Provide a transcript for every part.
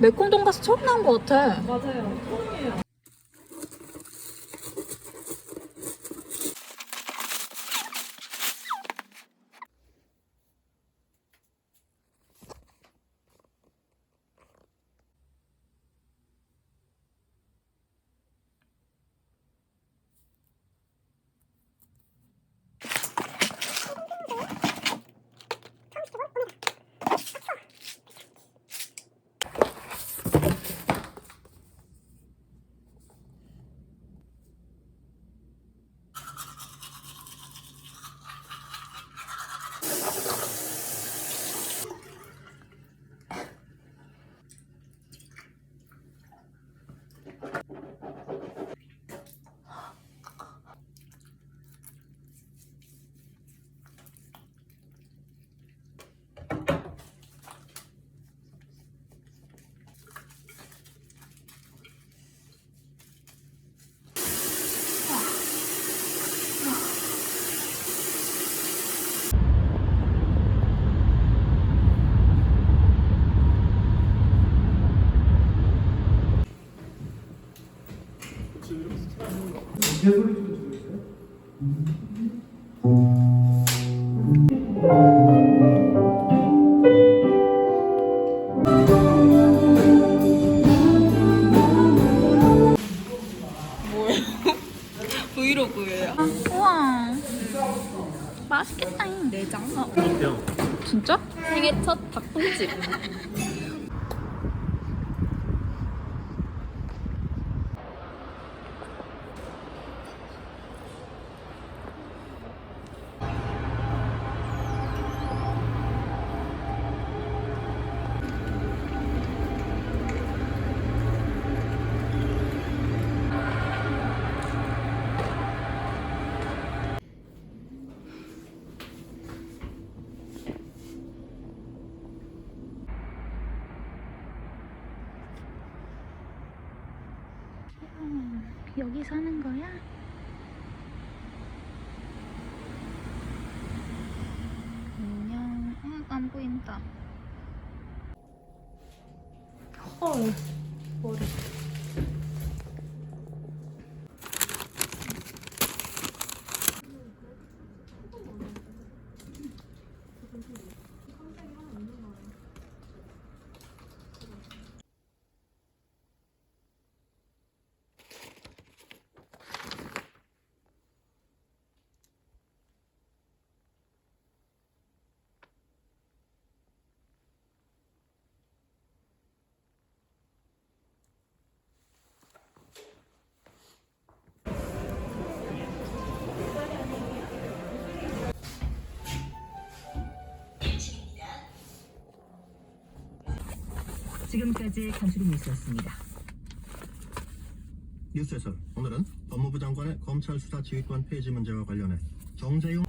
매콤 돈가스 처음 나온 것 같아. 맞아요. 처음이에요. 브이로그예요. 우와. 맛있겠다. 내장. 어. 진짜? 생애 첫 닭똥집. 여기 사는 거야? 안녕. 응, 안 보인다. 헐. 머리. 지금까지 간추린 뉴스였습니다. 뉴스에서 오늘은 법무부 장관의 검찰 수사 지휘권 폐지 문제와 관련해 정재용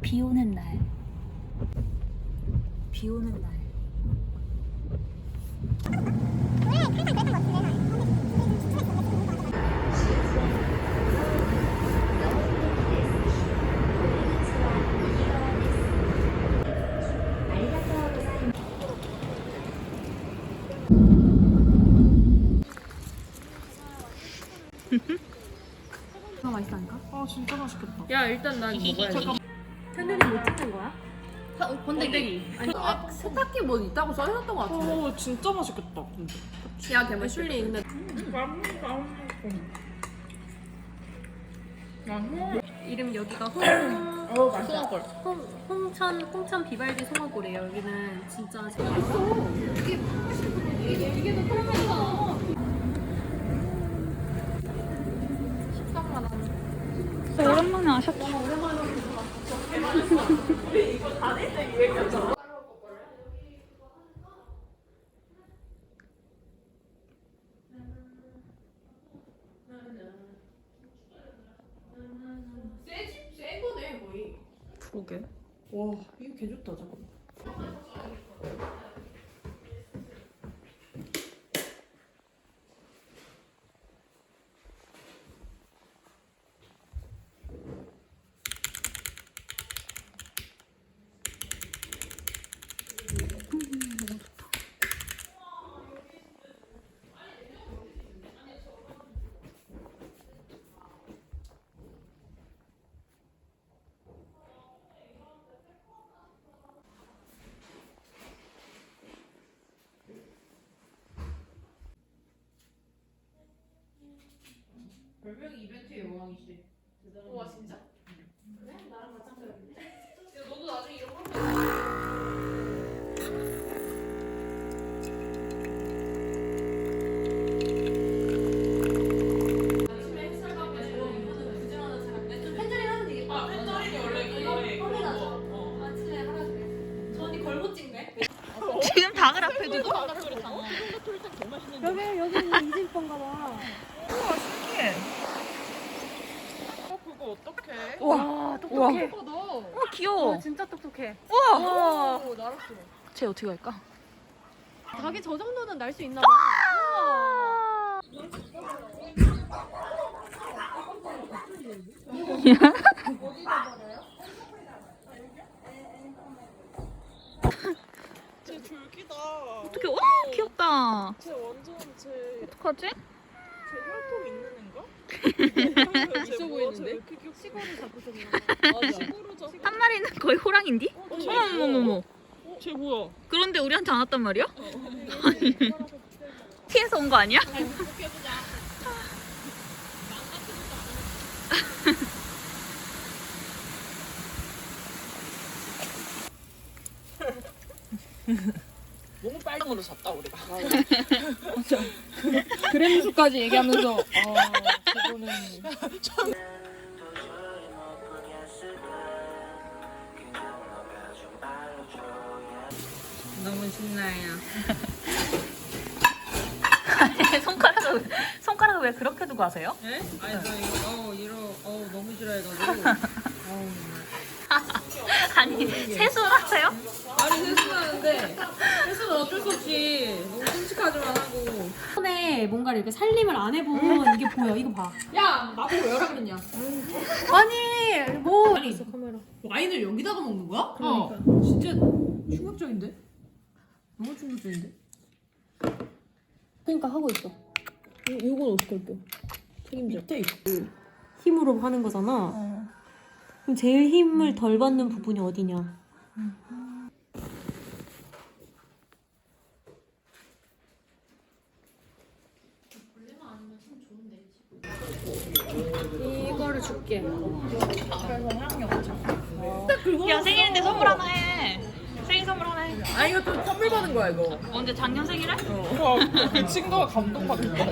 비 오는 날. 비 오는 날. 더 맛있다니까? 아 진짜 맛있겠다. 야 일단 난 먹어야지. 못 찍는 거야? 번데기. 아니 아, 세탁기 뭐 있다고 써있었던 것 같은데. 오 진짜 맛있겠다. 근데. 야 개맛있리 근데 이름 여기가 홍, 어 맛있어. 홍, 홍천 홍천 비발디 송어골이에요. 여기는 진짜 재밌어. 거네 거의. 그러게. 와 이거 개 좋다 잠깐. 왕이지. 와 진짜? 그래? 나랑 마찬가지인데? 야 너도 나중에 이런 거 아침에 햇살 가면 이거는 부정하는 사람. 좀 펜저링 하면 되겠다. 아 원래 그거에. 아침에. 저 언니 걸고 찍네. 지금 닭을 앞에 두고 여기 여기 있는 이집 건가 봐. 그거 어떡해? 와 똑똑해 어, 너. 어 귀여워 똑똑해. 우와 오 날았어. 쟤 어떻게 할까? 자기 저 정도는 날 수 있나 봐. 쟤 졸기다. 어떻게 와 귀엽다 쟤 완전 쟤, 어떡하지? 쟤 혈통 있는 애인가? 있어 보이는데? 시골을 잡으셨나 아, 시골로 잡. 한 마리는 거의 호랑인디? 어머머머머 쟤 뭐야? 그런데 우리한테 안 왔단 말이야? 아니 티에서 온 거 아니야? 너무 빨간 걸로 잤다 우리가. 그램수까지 얘기하면서 아 그거는 너무 신나요. 아니 손가락을 손가락을 왜 그렇게 두고 하세요? 예? 아니 저 이거 어우 이러 어우 너무 싫어해가지고. 어우 아니 세수를 하세요? 아니 세수하는데 세수는 어쩔 수 없이 너무 끔찍하지만 하고. 손에 뭔가를 이렇게 살림을 안 해본 이게 보여. 이거 봐. 야 나보고 왜 하라 그랬냐? 아니 뭐 아니 와인을 여기다가 먹는 거야? 어. 진짜 충격적인데? 너무 충격적인데? 그러니까 하고 있어. 이건 어떻게 할게? 책임져. 밑에 힘으로 하는 거잖아. 그럼 제일 힘을 덜 받는 부분이 어디냐? 이거를 줄게. 야 생일인데 선물 하나 해 생일 선물 하나 해 아 이거 또 선물 받은 거야 이거. 언제 작년 생일에? 와 친구가 감동받았다.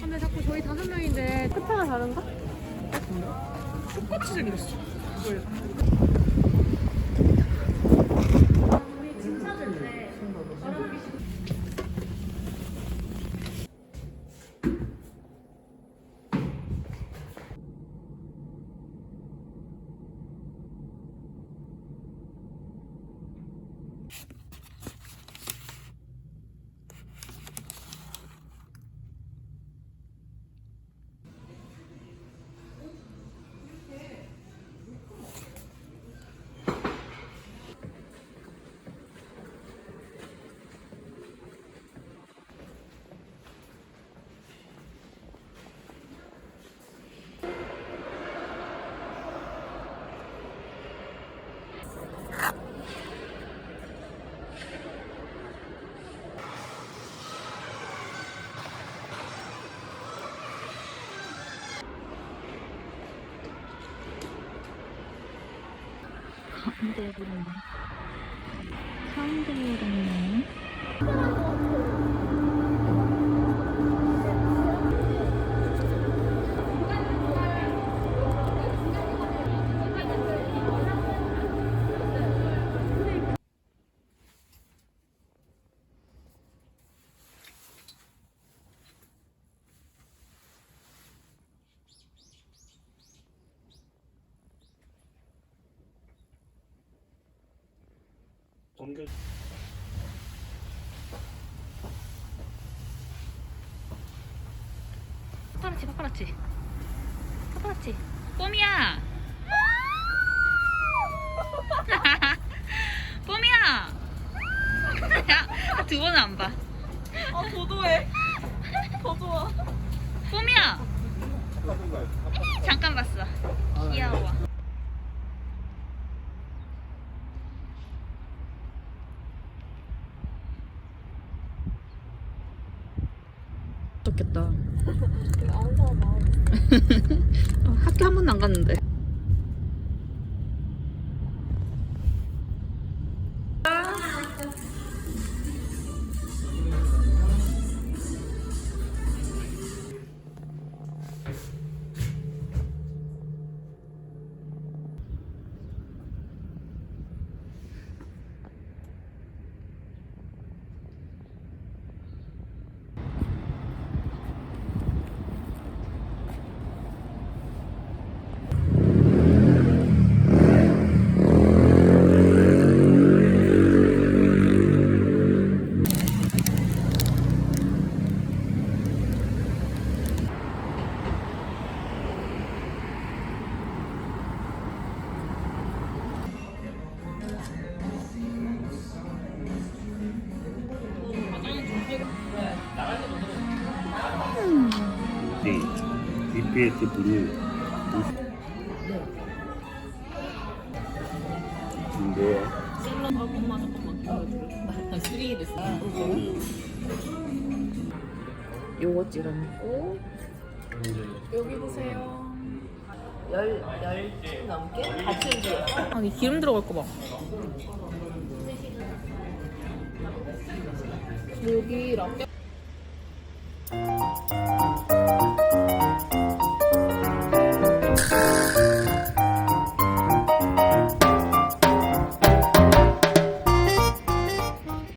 근데 자꾸 저희 다섯 명인데 끝에가 다른가? 똑같이 생겼어. 가운 파파라치 파파라치. 파파라치. 뽀미야! 뽀미야! 야두 번은 안봐. 아 도도해. 더 좋아. 뽀미야 잠깐 봤어. 귀여워. 좋겠다. 학교 한 번도 안 갔는데. GPS 블루. 근데 요거 찍어 먹고 여기 보세요. 열, 열 넘게 같이 움직여. 아니 기름 들어갈까 봐. 여기 라떼